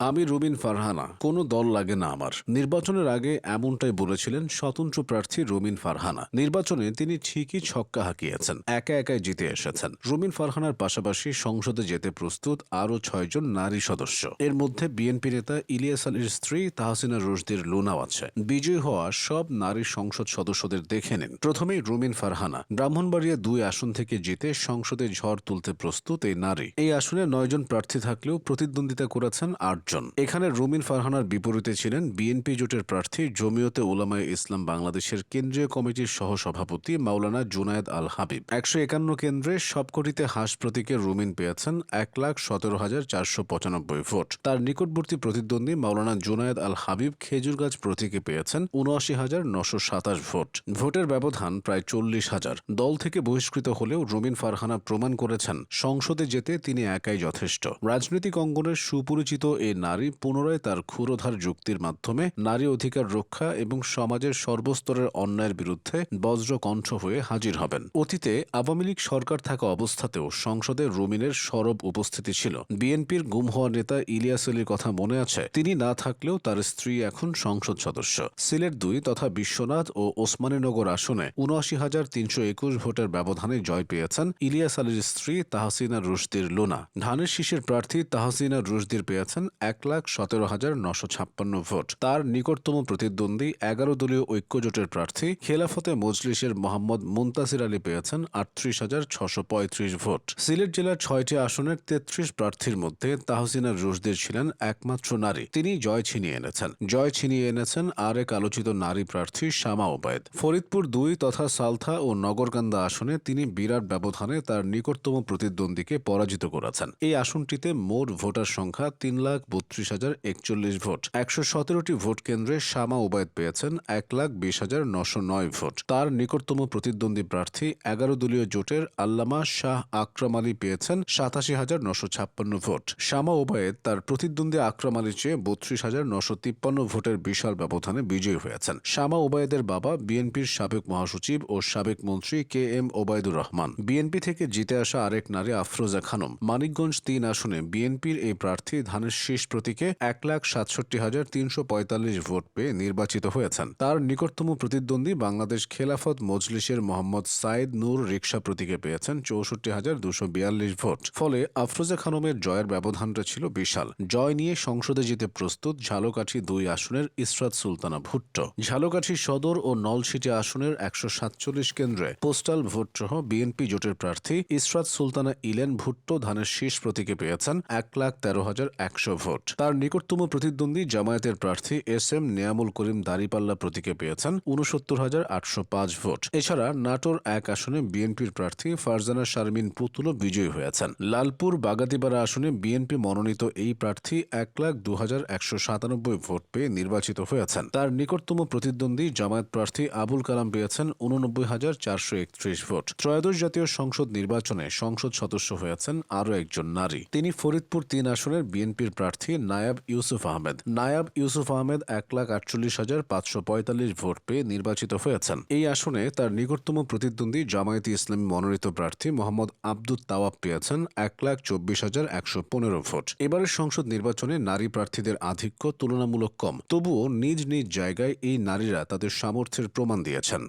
আমি রুবিন ফারহানা। কোনো দল লাগে না আমার। নির্বাচনের আগে এমনটাই বলেছিলেন স্বতন্ত্র প্রার্থী রুমিন ফারহানা। নির্বাচনে তিনি ঠিকই ছক্কা হাঁকিয়েছেন, একা একাই জিতে এসেছেন। রুমিন ফারহানার পাশাপাশি সংসদে যেতে প্রস্তুত আরও ছয়জন নারী সদস্য। এর মধ্যে বিএনপি নেতা ইলিয়াস আলীর স্ত্রী তাহসিনা রুশদির লুনাও আছে। বিজয়ী হওয়া সব নারী সংসদ সদস্যদের দেখে নিন। প্রথমেই রুমিন ফারহানা। ব্রাহ্মণবাড়িয়া দুই আসন থেকে জিতে সংসদে ঝড় তুলতে প্রস্তুত এই নারী। এই আসনে নয়জন প্রার্থী থাকলেও প্রতিদ্বন্দ্বিতা করেছেন আটজন এখানে রুমিন ফারহানার বিপরীতে ছিলেন বিএনপি জোটের প্রার্থী জমিয়তে উলামায় ইসলাম বাংলাদেশের কেন্দ্রীয় কমিটির সহসভাপতি মাওলানা জুনায়েদ আল হাবিব। একশো একান্ন কেন্দ্রে সবকটিতে হাঁস প্রতীকে রুমিন পেয়েছেন এক লাখ সতেরো হাজার চারশো পঁচানব্বই ভোট। তার নিকটবর্তী প্রতিদ্বন্দ্বী মাওলানা জুনায়েদ আল হাবিব খেজুরগাছ প্রতীকে পেয়েছেন উনআশি হাজার নশো সাতাশ ভোট। ভোটের ব্যবধান প্রায় চল্লিশ হাজার। দল থেকে বহিষ্কৃত হলেও রুমিন ফারহানা প্রমাণ করেছেন সংসদে যেতে তিনি একাই যথেষ্ট। রাজনৈতিক অঙ্গনের সুপরিচিত এই নারী পুনরায় তার ক্ষুরোধার যুক্তির মাধ্যমে নারী অধিকার রক্ষা এবং সমাজের সর্বস্তরের অন্যায়ের বিরুদ্ধে বজ্র কণ্ঠ হয়ে হাজির হবেন। অতীতে আওয়ামী লীগ সরকার থাকা অবস্থাতেও সংসদে রুমিনের সরব উপস্থিতি ছিল। বিএনপির গুম হওয়া নেতা ইলিয়াস আলীর কথা মনে আছে। তিনি না থাকলেও তার স্ত্রী এখন সংসদ সদস্য। সিলেট দুই তথা বিশ্বনাথ ও ওসমানীনগর আসনে উনআশি হাজার তিনশো একুশ ভোটের ব্যবধানে জয় পেয়েছেন ইলিয়াস আলীর স্ত্রী তাহসিনা রুশদির লোনা। ধানের শীষের প্রার্থী তাহসিনা রুশদির পেয়েছেন এক লাখ সতেরো হাজার নশো ছাপ্পান্ন ভোট। তার নিকটতম প্রতিদ্বন্দ্বী এগারো দলীয় ঐক্যজোটের প্রার্থী খেলাফতে মজলিসের মোহাম্মদ মুন্তাসির আলী পেয়েছেন আটত্রিশ হাজার ছশো পঁয়ত্রিশ ভোট। সিলেট জেলার ছয়টি আসনের তেত্রিশ প্রার্থীর মধ্যে তাহসিনা রুশদির ছিলেন একমাত্র নারী। তিনি জয় ছিনিয়ে এনেছেন। জয় ছিনিয়ে এনেছেন আরেক আলোচিত নারী প্রার্থী শামা ওবায়দ। ফরিদপুর দুই তথা সালথা ও নগরকান্দা আসনে তিনি বিরাট ব্যবধানে তার নিকটতম প্রতিদ্বন্দ্বীকে পরাজিত করেছেন। এই আসনটিতে মোট ভোটার সংখ্যা তিন লাখ বত্রিশ হাজার একচল্লিশ ভোট। একশো সতেরোটি ভোট কেন্দ্রে শামা ওবায়দ পেয়েছেন এক লাখ বিশ হাজার নশো নয় ভোট। তার নিকটতম প্রতিদ্বন্দ্বী প্রার্থী এগারো দলীয় জোটের আল্লামা শাহ আকরাম আলী পেয়েছেন সাতাশি হাজার নশো ছাপ্পান্ন ভোট। শামা ওবায়েদ তার প্রতিদ্বন্দ্বী আকরাম আলীর চেয়ে বত্রিশ হাজার নশো তিপ্পান্ন ভোটের বিশাল ব্যবধানে বিজয়ী হয়েছেন। শামা ওবায়েদের বাবা বিএনপির সাবেক মহাসচিব ও সাবেক মন্ত্রী K M Obaidur Rahman. BNP থেকে জিতে আসা আরেক নারী আফরোজা খানম। মানিকগঞ্জ তিন আসনে বিএনপির এই প্রার্থী ধানের শীষ প্রতীকে এক লাখ সাতষট্টি হাজার তিনশো পঁয়তাল্লিশ ভোট পেয়ে নির্বাচিত হয়েছেন। তার নিকটতম প্রতিদ্বন্দ্বী বাংলাদেশ খেলাফত মজলিসের মোহাম্মদ সাইদ নূর রিক্সা প্রতীকে পেয়েছেন চৌষট্টি হাজার দুশো বিয়াল্লিশ ভোট। ফলে আফরোজা খানমের জয়ের ব্যবধানটা ছিল বিশাল। জয় নিয়ে সংসদে যেতে প্রস্তুত ঝালকাঠি দুই আসনের ইসরাত সুলতানা ভুট্টো। ঝালকাঠি সদর ও নলছিটি আসনের একশো সাতচল্লিশ কেন্দ্রে পোস্টাল ভোট সহ বিএনপি জোটের প্রার্থী ইসরাত সুলতানা ইলেন ভুট্টো ধানের শীষ প্রতীকে পেয়েছেন এক লাখ তেরো হাজার একশো ভোট। তার নিকটতম প্রতিদ্বন্দ্বী জামায়াতের প্রার্থী এস এম নিয়ামুল করিম দাঁড়িপাল্লা প্রতীকে পেয়েছেন উনসত্তর হাজার আটশো পাঁচ ভোট। এছাড়া নাটোর এক আসনে বিএনপির প্রার্থী ফারজানা শারমিন পুতুলও বিজয়ী হয়েছেন। লালপুর বাগাতিপাড়া আসনে বিএনপি মনোনীত এই প্রার্থী এক লাখ দু হাজার একশো সাতানব্বই ভোট পেয়ে নির্বাচিত হয়েছেন। তার নিকটতম প্রতিদ্বন্দ্বী জামায়াত প্রার্থী আবুল কালাম পেয়েছেন উননব্বই হাজার চারশো একত্রিশ ভোট। ত্রয়োদশ জাতীয় সংসদ নির্বাচনে সংসদ সদস্য হয়েছেন আরও একজন নারী। তিনি ফরিদপুর তিন আসনের বিএনপির প্রার্থী নায়াব ইউসুফ আহমেদ। নায়াব ইউসুফ আহমেদ এক লাখ আটচল্লিশ হাজার পাঁচশো পঁয়তাল্লিশ ভোট পেয়ে নির্বাচিত হয়েছেন। এই আসনে তার নিকটতম প্রতিদ্বন্দ্বী জামায়াতে ইসলামী মনোনীত প্রার্থী মোহাম্মদ আব্দুল তাওয়াব পেয়েছেন এক লাখ চব্বিশ হাজার একশো পনেরো ভোট। এবারের সংসদ নির্বাচনে নারী প্রার্থীদের আধিক্য তুলনামূলক কম। তবুও নিজ নিজ জায়গায় এই নারীরা তাদের সামর্থ্যের প্রমাণ দিয়েছেন।